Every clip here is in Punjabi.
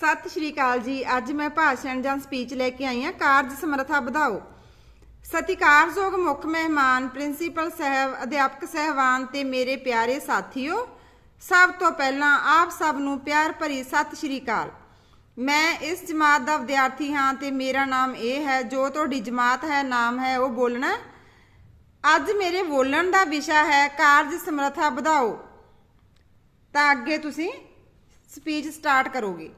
ਸਤਿ ਸ਼੍ਰੀ ਅਕਾਲ ਜੀ। ਅੱਜ ਮੈਂ ਭਾਸ਼ਣ ਜਾਂ ਸਪੀਚ ਲੈ ਕੇ ਆਈ ਹਾਂ। ਕਾਰਜ ਸਮਰੱਥਾ ਵਧਾਓ। ਸਤਿਕਾਰਯੋਗ ਮੁੱਖ ਮਹਿਮਾਨ ਪ੍ਰਿੰਸੀਪਲ ਸਾਹਿਬ, ਅਧਿਆਪਕ ਸਹਿਬਾਨ ਤੇ ਮੇਰੇ ਪਿਆਰੇ ਸਾਥੀਓ, ਸਭ ਤੋਂ ਪਹਿਲਾਂ ਆਪ ਸਭ ਨੂੰ ਪਿਆਰ ਭਰੀ ਸਤਿ ਸ਼੍ਰੀ ਅਕਾਲ। ਮੈਂ ਇਸ ਜਮਾਤ ਦਾ ਵਿਦਿਆਰਥੀ ਹਾਂ ਤੇ ਮੇਰਾ ਨਾਮ ਇਹ ਹੈ, ਜੋ ਤੁਹਾਡੀ ਜਮਾਤ ਹੈ, ਨਾਮ ਹੈ, ਉਹ ਬੋਲਣਾ। ਅੱਜ ਮੇਰੇ ਬੋਲਣ ਦਾ ਵਿਸ਼ਾ ਹੈ ਕਾਰਜ ਸਮਰੱਥਾ ਵਧਾਓ। ਤਾਂ ਅੱਗੇ ਤੁਸੀਂ ਸਪੀਚ ਸਟਾਰਟ ਕਰੋਗੇ।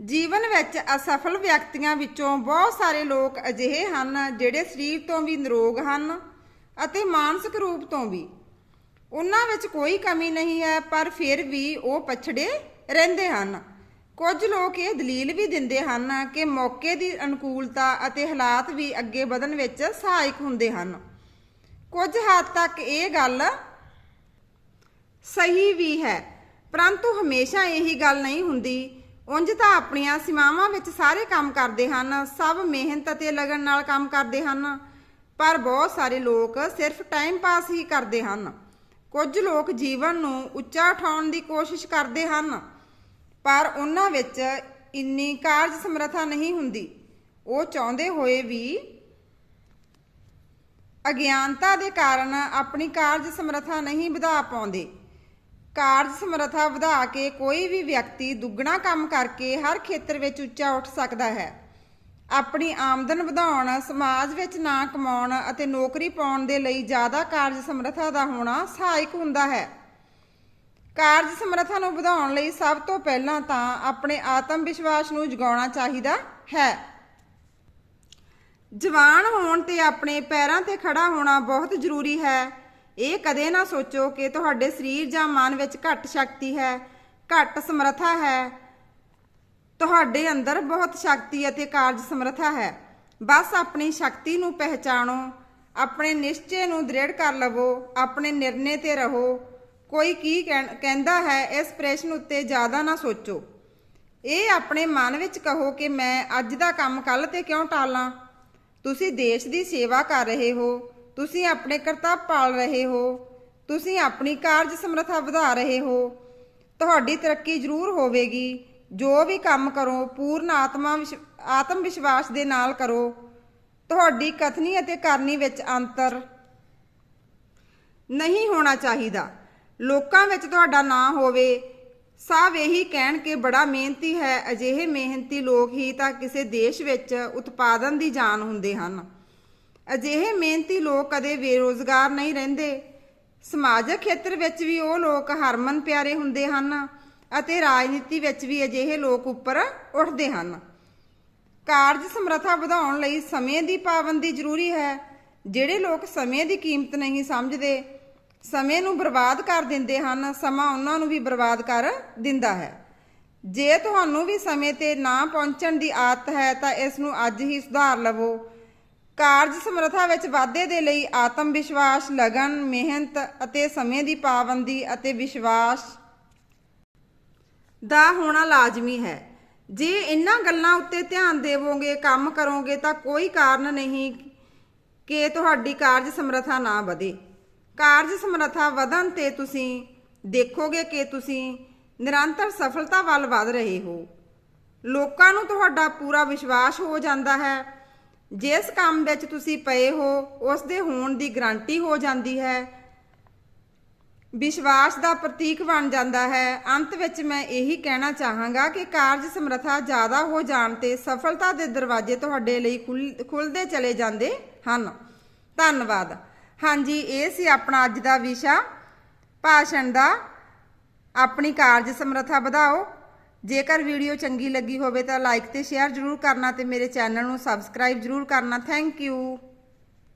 ਜੀਵਨ ਵਿੱਚ ਅਸਫਲ ਵਿਅਕਤੀਆਂ ਵਿੱਚੋਂ ਬਹੁਤ ਸਾਰੇ ਲੋਕ ਅਜਿਹੇ ਹਨ ਜਿਹੜੇ ਸਰੀਰ ਤੋਂ ਵੀ ਨਿਰੋਗ ਹਨ ਅਤੇ ਮਾਨਸਿਕ ਰੂਪ ਤੋਂ ਵੀ। ਉਹਨਾਂ ਵਿੱਚ ਕੋਈ ਕਮੀ ਨਹੀਂ ਹੈ, ਪਰ ਫਿਰ ਵੀ ਉਹ ਪਛੜੇ ਰਹਿੰਦੇ ਹਨ। ਕੁਝ ਲੋਕ ਇਹ ਦਲੀਲ ਵੀ ਦਿੰਦੇ ਹਨ ਕਿ ਮੌਕੇ ਦੀ ਅਨੁਕੂਲਤਾ ਅਤੇ ਹਾਲਾਤ ਵੀ ਅੱਗੇ ਵਧਣ ਵਿੱਚ ਸਹਾਇਕ ਹੁੰਦੇ ਹਨ। ਕੁਝ ਹੱਦ ਤੱਕ ਇਹ ਗੱਲ ਸਹੀ ਵੀ ਹੈ, ਪਰੰਤੂ ਹਮੇਸ਼ਾ ਇਹੀ ਗੱਲ ਨਹੀਂ ਹੁੰਦੀ ਉਂਝ ਤਾਂ ਆਪਣੀਆਂ ਸੀਮਾਵਾਂ ਵਿੱਚ ਸਾਰੇ ਕੰਮ ਕਰਦੇ ਹਨ, ਸਭ ਮਿਹਨਤ ਅਤੇ ਲਗਨ ਨਾਲ ਕੰਮ ਕਰਦੇ ਹਨ। ਪਰ ਬਹੁਤ ਸਾਰੇ ਲੋਕ ਸਿਰਫ ਟਾਈਮ ਪਾਸ ਹੀ ਕਰਦੇ ਹਨ। ਕੁਝ ਲੋਕ ਜੀਵਨ ਨੂੰ ਉੱਚਾ ਉਠਾਉਣ ਦੀ ਕੋਸ਼ਿਸ਼ ਕਰਦੇ ਹਨ, ਪਰ ਉਹਨਾਂ ਵਿੱਚ ਇੰਨੀ ਕਾਰਜ ਸਮਰੱਥਾ ਨਹੀਂ ਹੁੰਦੀ। ਉਹ ਚਾਹੁੰਦੇ ਹੋਏ ਵੀ ਅਗਿਆਨਤਾ ਦੇ ਕਾਰਨ ਆਪਣੀ ਕਾਰਜ ਸਮਰੱਥਾ ਨਹੀਂ ਵਧਾ ਪਾਉਂਦੇ। ਕਾਰਜ ਸਮਰੱਥਾ ਵਧਾ ਕੇ ਕੋਈ ਵੀ ਵਿਅਕਤੀ ਦੁੱਗਣਾ ਕੰਮ ਕਰਕੇ ਹਰ ਖੇਤਰ ਵਿੱਚ ਉੱਚਾ ਉੱਠ ਸਕਦਾ ਹੈ। ਆਪਣੀ ਆਮਦਨ ਵਧਾਉਣ, ਸਮਾਜ ਵਿੱਚ ਨਾਂ ਕਮਾਉਣ ਅਤੇ ਨੌਕਰੀ ਪਾਉਣ ਦੇ ਲਈ ਜ਼ਿਆਦਾ ਕਾਰਜ ਸਮਰੱਥਾ ਦਾ ਹੋਣਾ ਸਹਾਇਕ ਹੁੰਦਾ ਹੈ। ਕਾਰਜ ਸਮਰੱਥਾ ਨੂੰ ਵਧਾਉਣ ਲਈ ਸਭ ਤੋਂ ਪਹਿਲਾਂ ਤਾਂ ਆਪਣੇ ਆਤਮ ਵਿਸ਼ਵਾਸ ਨੂੰ ਜਗਾਉਣਾ ਚਾਹੀਦਾ ਹੈ। ਜਵਾਨ ਹੋਣ ਤੇ ਆਪਣੇ ਪੈਰਾਂ ਤੇ ਖੜਾ ਹੋਣਾ ਬਹੁਤ ਜ਼ਰੂਰੀ ਹੈ। ਇਹ ਕਦੇ ਨਾ ਸੋਚੋ ਕਿ ਤੁਹਾਡੇ ਸਰੀਰ ਜਾਂ ਮਨ ਵਿੱਚ ਘੱਟ ਸ਼ਕਤੀ ਹੈ, ਘੱਟ ਸਮਰੱਥਾ ਹੈ। ਤੁਹਾਡੇ ਅੰਦਰ ਬਹੁਤ ਸ਼ਕਤੀ ਅਤੇ ਕਾਰਜ ਸਮਰੱਥਾ ਹੈ। ਬਸ ਆਪਣੀ ਸ਼ਕਤੀ ਨੂੰ ਪਹਿਚਾਣੋ, ਆਪਣੇ ਨਿਸ਼ਚੇ ਨੂੰ ਦ੍ਰਿੜ ਕਰ ਲਵੋ, ਆਪਣੇ ਨਿਰਣੇ ਤੇ ਰਹੋ। ਕੋਈ ਕੀ ਕਹਿਣ- ਕਹਿੰਦਾ ਹੈ, ਇਸ ਪ੍ਰਸ਼ਨ ਉੱਤੇ ਜ਼ਿਆਦਾ ਨਾ ਸੋਚੋ। ਇਹ ਆਪਣੇ ਮਨ ਵਿੱਚ ਕਹੋ ਕਿ ਮੈਂ ਅੱਜ ਦਾ ਕੰਮ ਕੱਲ ਤੇ ਕਿਉਂ ਟਾਲਾਂ? ਤੁਸੀਂ ਦੇਸ਼ ਦੀ ਸੇਵਾ ਕਰ ਰਹੇ ਹੋ। ਤੁਸੀਂ ਆਪਣੇ ਕਰਤੱਵ ਪਾਲ ਰਹੇ ਹੋ, ਤੁਸੀਂ ਆਪਣੀ ਕਾਰਜ ਸਮਰੱਥਾ ਵਧਾ ਰਹੇ ਹੋ। ਤੁਹਾਡੀ ਤਰੱਕੀ ਜ਼ਰੂਰ ਹੋਵੇਗੀ। ਜੋ ਵੀ ਕੰਮ ਕਰੋ, ਪੂਰਨ ਆਤਮਾ ਵਿਸ਼- ਆਤਮ ਵਿਸ਼ਵਾਸ ਦੇ ਨਾਲ ਕਰੋ। ਤੁਹਾਡੀ ਕਥਨੀ ਅਤੇ ਕਰਨੀ ਵਿੱਚ ਅੰਤਰ ਨਹੀਂ ਹੋਣਾ ਚਾਹੀਦਾ। ਲੋਕਾਂ ਵਿੱਚ ਤੁਹਾਡਾ ਨਾਂ ਹੋਵੇ। ਸਭ ਇਹੀ ਕਹਿਣ ਕਿ ਬੜਾ ਮਿਹਨਤੀ ਹੈ, ਅਜਿਹੇ ਮਿਹਨਤੀ ਲੋਕ ਹੀ ਤਾਂ ਕਿਸੇ ਦੇਸ਼ ਵਿੱਚ ਉਤਪਾਦਨ ਦੀ ਜਾਨ ਹੁੰਦੇ ਹਨ। ਅਜਿਹੇ ਮਿਹਨਤੀ ਲੋਕ ਕਦੇ ਬੇਰੋਜ਼ਗਾਰ ਨਹੀਂ ਰਹਿੰਦੇ। ਸਮਾਜਿਕ ਖੇਤਰ ਵਿੱਚ ਵੀ ਉਹ ਲੋਕ ਹਰਮਨ ਪਿਆਰੇ ਹੁੰਦੇ ਹਨ ਅਤੇ ਰਾਜਨੀਤੀ ਵਿੱਚ ਵੀ ਅਜਿਹੇ ਲੋਕ ਉੱਪਰ ਉੱਠਦੇ ਹਨ। ਕਾਰਜ ਸਮਰੱਥਾ ਵਧਾਉਣ ਲਈ ਸਮੇਂ ਦੀ ਪਾਬੰਦੀ ਜ਼ਰੂਰੀ ਹੈ। ਜਿਹੜੇ ਲੋਕ ਸਮੇਂ ਦੀ ਕੀਮਤ ਨਹੀਂ ਸਮਝਦੇ, ਸਮੇਂ ਨੂੰ ਬਰਬਾਦ ਕਰ ਦਿੰਦੇ ਹਨ, ਸਮਾਂ ਉਹਨਾਂ ਨੂੰ ਵੀ ਬਰਬਾਦ ਕਰ ਦਿੰਦਾ ਹੈ। ਜੇ ਤੁਹਾਨੂੰ ਵੀ ਸਮੇਂ ਤੇ ਨਾ ਪਹੁੰਚਣ ਦੀ ਆਦਤ ਹੈ ਤਾਂ ਇਸ ਨੂੰ ਅੱਜ ਹੀ ਸੁਧਾਰ ਲਵੋ। ਕਾਰਜ ਸਮਰੱਥਾ ਵਿੱਚ ਵਾਧੇ ਦੇ ਲਈ ਆਤਮ ਵਿਸ਼ਵਾਸ, ਲਗਨ, ਮਿਹਨਤ ਅਤੇ ਸਮੇਂ ਦੀ ਪਾਬੰਦੀ ਅਤੇ ਵਿਸ਼ਵਾਸ ਦਾ ਹੋਣਾ ਲਾਜ਼ਮੀ ਹੈ। ਜੇ ਇਹਨਾਂ ਗੱਲਾਂ ਉੱਤੇ ਧਿਆਨ ਦੇਵੋਗੇ, ਕੰਮ ਕਰੋਗੇ, ਤਾਂ ਕੋਈ ਕਾਰਨ ਨਹੀਂ ਕਿ ਤੁਹਾਡੀ ਕਾਰਜ ਸਮਰੱਥਾ ਨਾ ਵਧੇ। ਕਾਰਜ ਸਮਰੱਥਾ ਵਧਣ ਤੇ ਤੁਸੀਂ ਦੇਖੋਗੇ ਕਿ ਤੁਸੀਂ ਨਿਰੰਤਰ ਸਫਲਤਾ ਵੱਲ ਵਧ ਰਹੇ ਹੋ। ਲੋਕਾਂ ਨੂੰ ਤੁਹਾਡਾ ਪੂਰਾ ਵਿਸ਼ਵਾਸ ਹੋ ਜਾਂਦਾ ਹੈ। ਜਿਸ ਕੰਮ ਵਿੱਚ ਤੁਸੀਂ ਪਏ ਹੋ ਉਸ ਦੇ ਹੋਣ ਦੀ ਗਾਰੰਟੀ ਹੋ ਜਾਂਦੀ ਹੈ। ਵਿਸ਼ਵਾਸ ਦਾ ਪ੍ਰਤੀਕ ਬਣ ਜਾਂਦਾ ਹੈ। ਅੰਤ ਵਿੱਚ ਮੈਂ ਇਹੀ ਕਹਿਣਾ ਚਾਹਾਂਗਾ ਕਿ ਕਾਰਜ ਸਮਰੱਥਾ ਜ਼ਿਆਦਾ ਹੋ ਜਾਣ ਤੇ ਸਫਲਤਾ ਦੇ ਦਰਵਾਜ਼ੇ ਤੁਹਾਡੇ ਲਈ ਖੁੱਲ- ਖੁੱਲਦੇ ਚਲੇ ਜਾਂਦੇ ਹਨ। ਧੰਨਵਾਦ। ਹਾਂਜੀ, ਇਹ ਸੀ ਆਪਣਾ ਅੱਜ ਦਾ ਵਿਸ਼ਾ। ਭਾਸ਼ਣ ਦਾ। ਆਪਣੀ ਕਾਰਜ ਸਮਰੱਥਾ ਵਧਾਓ। ਜੇਕਰ ਵੀਡੀਓ ਚੰਗੀ ਲੱਗੀ ਹੋਵੇ ਤਾਂ ਲਾਈਕ ਤੇ ਸ਼ੇਅਰ ਜ਼ਰੂਰ ਕਰਨਾ ਤੇ ਮੇਰੇ ਚੈਨਲ ਨੂੰ ਸਬਸਕ੍ਰਾਈਬ ਜ਼ਰੂਰ ਕਰਨਾ। Thank you